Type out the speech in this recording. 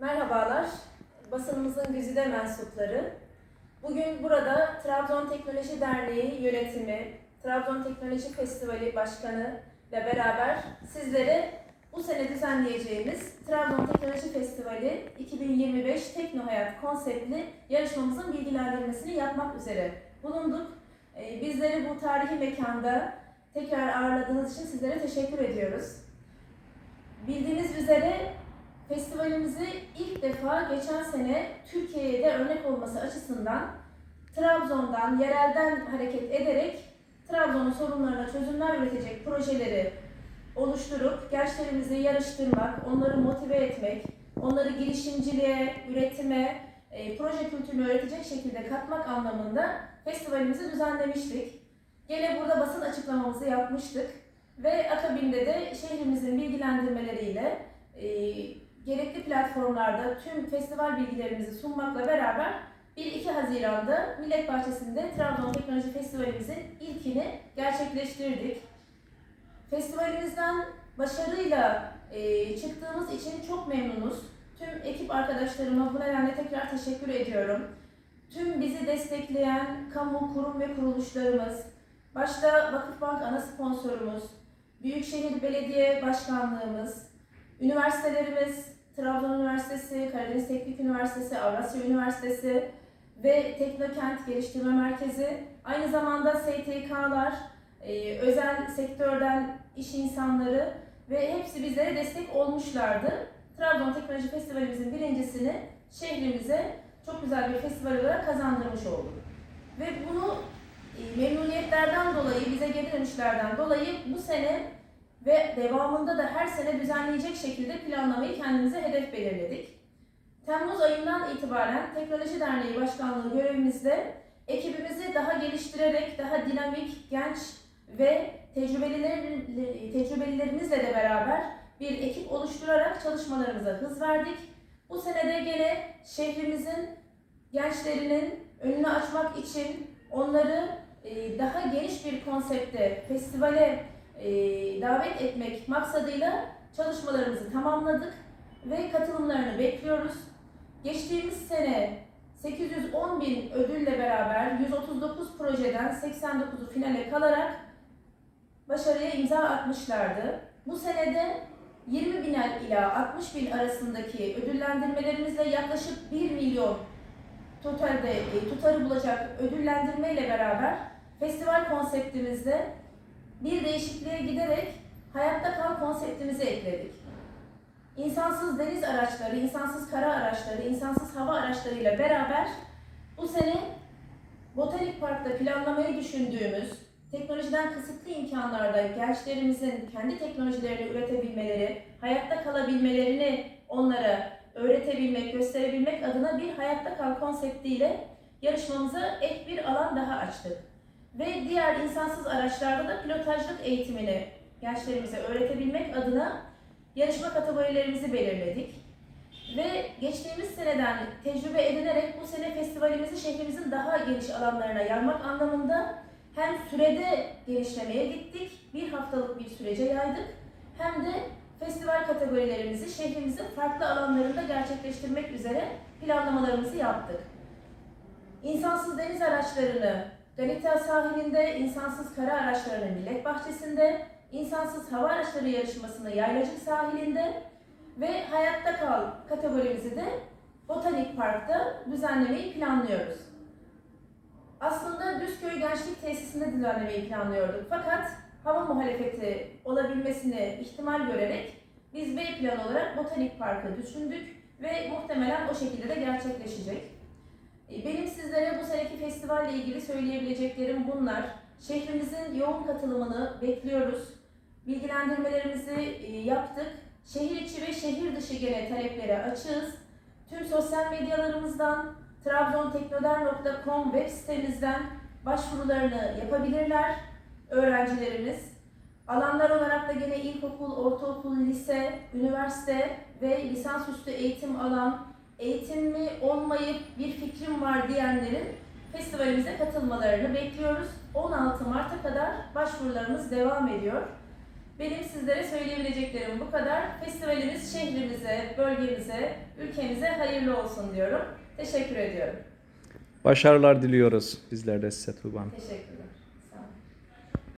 Merhabalar, basınımızın güzide mensupları. Bugün burada Trabzon Teknoloji Derneği yönetimi, Trabzon Teknoloji Festivali Başkanı ile beraber sizlere bu sene düzenleyeceğimiz Trabzon Teknoloji Festivali 2025 Tekno Hayat konseptli yarışmamızın bilgilendirmesini yapmak üzere bulunduk. Ee, Bizleri bu tarihi mekanda tekrar ağırladığınız için sizlere teşekkür ediyoruz. Bildiğiniz üzere Festivalimizi ilk defa geçen sene Türkiye'ye de örnek olması açısından Trabzon'dan, yerelden hareket ederek Trabzon'un sorunlarına çözümler üretecek projeleri oluşturup gençlerimizi yarıştırmak, onları motive etmek, onları girişimciliğe, üretime, e, proje kültürünü öğretecek şekilde katmak anlamında festivalimizi düzenlemiştik. Gene burada basın açıklamamızı yapmıştık ve akabinde de şehrimizin bilgilendirmeleriyle e, gerekli platformlarda tüm festival bilgilerimizi sunmakla beraber 1-2 Haziran'da Millet Bahçesi'nde Trabzon Teknoloji Festivalimizin ilkini gerçekleştirdik. Festivalimizden başarıyla e, çıktığımız için çok memnunuz. Tüm ekip arkadaşlarıma bu nedenle tekrar teşekkür ediyorum. Tüm bizi destekleyen kamu, kurum ve kuruluşlarımız, başta Vakıfbank ana sponsorumuz, Büyükşehir Belediye Başkanlığımız, üniversitelerimiz, Trabzon Üniversitesi, Karadeniz Teknik Üniversitesi, Avrasya Üniversitesi ve Teknokent Geliştirme Merkezi, aynı zamanda STK'lar, e, özel sektörden iş insanları ve hepsi bizlere destek olmuşlardı. Trabzon Teknoloji Festivalimizin birincisini şehrimize çok güzel bir festival olarak kazandırmış olduk. Ve bunu e, memnuniyetlerden dolayı, bize geri dönüşlerden dolayı bu sene ve devamında da her sene düzenleyecek şekilde planlamayı kendimize hedef belirledik. Temmuz ayından itibaren Teknoloji Derneği Başkanlığı görevimizde ekibimizi daha geliştirerek, daha dinamik, genç ve tecrübeliler, tecrübelilerimizle de beraber bir ekip oluşturarak çalışmalarımıza hız verdik. Bu senede gene şehrimizin gençlerinin önünü açmak için onları e, daha geniş bir konsepte, festivale e, davet etmek maksadıyla çalışmalarımızı tamamladık ve katılımlarını bekliyoruz. Geçtiğimiz sene 810 bin ödülle beraber 139 projeden 89'u finale kalarak başarıya imza atmışlardı. Bu senede 20 bin ila 60 bin arasındaki ödüllendirmelerimizle yaklaşık 1 milyon totalde e, tutarı bulacak ödüllendirmeyle beraber festival konseptimizde bir değişikliğe giderek hayatta kal konseptimizi ekledik. İnsansız deniz araçları, insansız kara araçları, insansız hava araçlarıyla beraber bu sene Botanik Park'ta planlamayı düşündüğümüz teknolojiden kısıtlı imkanlarda gençlerimizin kendi teknolojilerini üretebilmeleri, hayatta kalabilmelerini onlara öğretebilmek, gösterebilmek adına bir hayatta kal konseptiyle yarışmamıza ek bir alan daha açtık. Ve diğer insansız araçlarda da pilotajlık eğitimini gençlerimize öğretebilmek adına yarışma kategorilerimizi belirledik. Ve geçtiğimiz seneden tecrübe edinerek bu sene festivalimizi şehrimizin daha geniş alanlarına yaymak anlamında hem sürede genişlemeye gittik, bir haftalık bir sürece yaydık, hem de festival kategorilerimizi şehrimizin farklı alanlarında gerçekleştirmek üzere planlamalarımızı yaptık. İnsansız deniz araçlarını Galata sahilinde, insansız kara araçlarını Millet Bahçesi'nde, insansız hava araçları yarışmasını Yaylacık sahilinde ve Hayatta Kal kategorimizi de Botanik Park'ta düzenlemeyi planlıyoruz. Aslında Düzköy Gençlik Tesisi'nde düzenlemeyi planlıyorduk. Fakat hava muhalefeti olabilmesini ihtimal görerek biz B plan olarak Botanik Park'ı düşündük ve muhtemelen o şekilde de gerçekleşecek. E, Benim sizlere bu seneki festivalle ilgili söyleyebileceklerim bunlar. Şehrimizin yoğun katılımını bekliyoruz. Bilgilendirmelerimizi e, yaptık. Şehir içi ve şehir dışı gene taleplere açığız. Tüm sosyal medyalarımızdan, trabzonteknoder.com web sitemizden başvurularını yapabilirler öğrencilerimiz. Alanlar olarak da gene ilkokul, ortaokul, lise, üniversite ve lisansüstü eğitim alan, eğitimli olmayıp bir fikrim var diyenlerin festivalimize katılmalarını bekliyoruz. 16 Mart'a kadar başvurularımız devam ediyor. Benim sizlere söyleyebileceklerim bu kadar. Festivalimiz şehrimize, bölgemize, ülkemize hayırlı olsun diyorum. Teşekkür ediyorum. Başarılar diliyoruz bizler de size Tuğba Hanım. Teşekkürler.